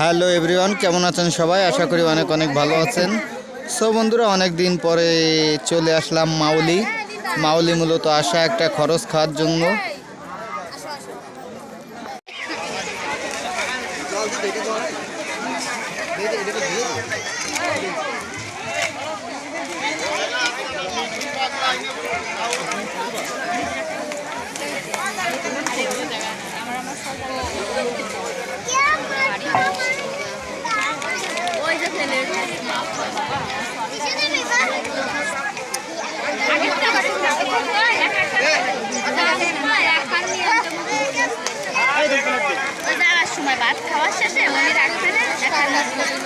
Hello everyone, কেমন আছেন সবাই? আশা করি অনেক অনেক ভালো আছেন। সো বন্ধুরা, অনেক দিন পরে চলে আসলাম মাউলি। মাউলি মূলত আসা একটা খরচ খাওয়ার জন্য। ভাত খাওয়ার শেষে উনি রাখবেন। আপনাকে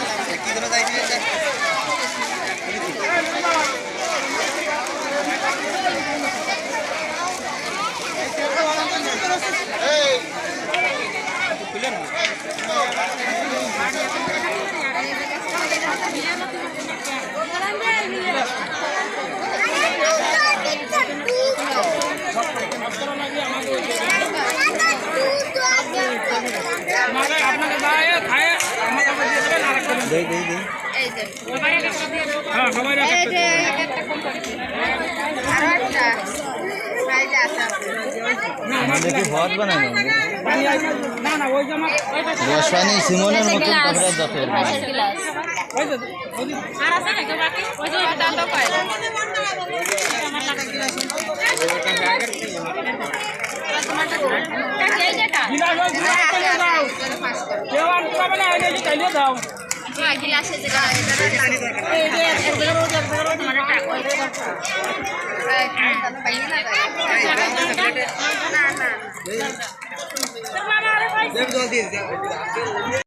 যে। আছে আমাদের কি। ভদ বানানো পানি আছে না না ওই জামা ওই যে রসানি সিমনের মতন তারপরে যত পাশের গ্লাস। ওই যে ওই যে আর আছে নাকি বাকি? ওই যে ওটা তো কয়? গিলাস ওই গিলাস চালিয়ে দাও কেউ আর পাবে না দাও। গিলাসে যে এই যে এক জায়গার ওই এক জায়গার তোমার টাকা ওই না না